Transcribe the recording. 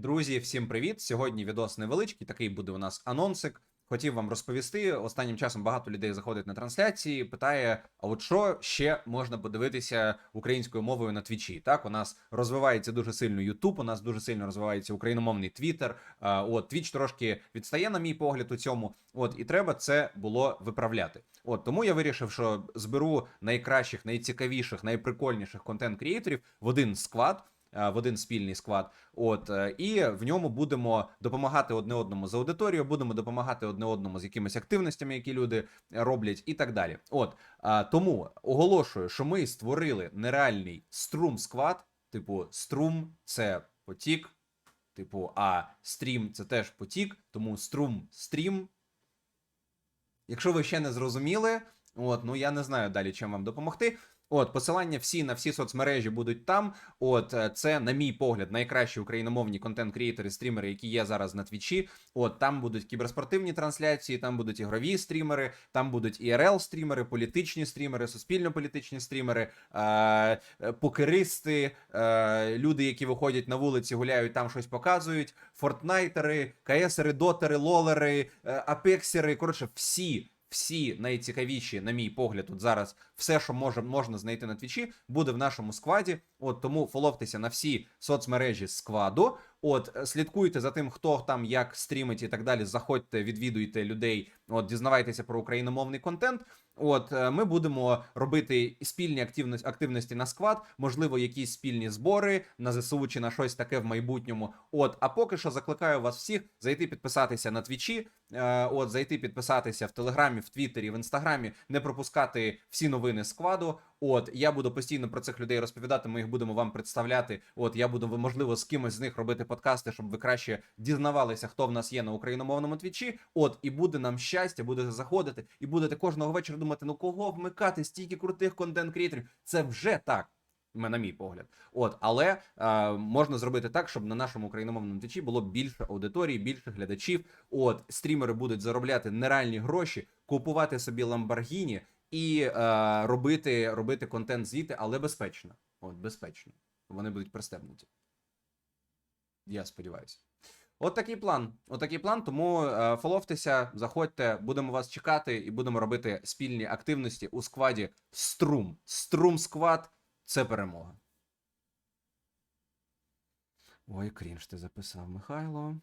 Друзі, всім привіт! Сьогодні відос невеличкий, такий буде у нас анонсик. Хотів вам розповісти. Останнім часом багато людей заходить на трансляції, питає: а от що ще можна подивитися українською мовою на твічі? Так, у нас розвивається дуже сильно Ютуб, у нас дуже сильно розвивається україномовний Твіттер. От Твіч трошки відстає, на мій погляд, у цьому. От і треба це було виправляти. От тому я вирішив, що зберу найкращих, найцікавіших, найприкольніших контент-крієторів в один сквад. Е, В один спільний склад, от е, і в ньому будемо допомагати одне одному з аудиторією, будемо допомагати одне одному з якимись активностями, які люди роблять, і так далі. От тому оголошую, що ми створили нереальний струм склад. Типу, струм це потік, типу, а стрім це теж потік, тому струм стрім. Якщо ви ще не зрозуміли, от ну я не знаю далі, чим вам допомогти. От, посилання всі на всі соцмережі будуть там. От е, це, на мій погляд, найкращі україномовні контент-крієтори, стрімери, які є зараз на твічі. От там будуть кіберспортивні трансляції, там будуть ігрові стрімери, там будуть ірл стрімери, політичні стрімери, суспільно-політичні стрімери, е, е, покеристи, е, люди, які виходять на вулиці, гуляють, там щось показують. Фортнайтери, КСери, дотери, лолери, е, апексери. Коротше, всі. Всі найцікавіші, на мій погляд, тут зараз все, що може, можна знайти на твічі, буде в нашому складі. От тому фоловтеся на всі соцмережі складу. От е, слідкуйте за тим, хто там як стрімить і так далі. Заходьте, відвідуйте людей. От дізнавайтеся про україномовний контент. От е, ми будемо робити спільні активності, активності на склад, можливо, якісь спільні збори на ЗСУ чи на щось таке в майбутньому. От, а поки що закликаю вас всіх зайти підписатися на твічі. Е, от зайти підписатися в Телеграмі, в Твіттері, в Інстаграмі, не пропускати всі новини складу. От я буду постійно про цих людей розповідати. Ми їх будемо вам представляти. От я буду можливо з кимось з них робити подкасти, щоб ви краще дізнавалися, хто в нас є на україномовному твічі. От і буде нам щастя, будете заходити, і будете кожного вечора думати, ну кого вмикати стільки крутих контент-крієторів. Це вже так. На мій погляд, от але е, можна зробити так, щоб на нашому україномовному твічі було більше аудиторії, більше глядачів. От стрімери будуть заробляти нереальні гроші, купувати собі ламборгіні і е, робити, робити контент звідти, але безпечно. От безпечно. Вони будуть пристебнуті. Я сподіваюся. От такий план. От такий план. Тому е, фоловтеся, заходьте, будемо вас чекати і будемо робити спільні активності у складі Струм. Струм сквад це перемога. Ой, крінж ти записав, Михайло.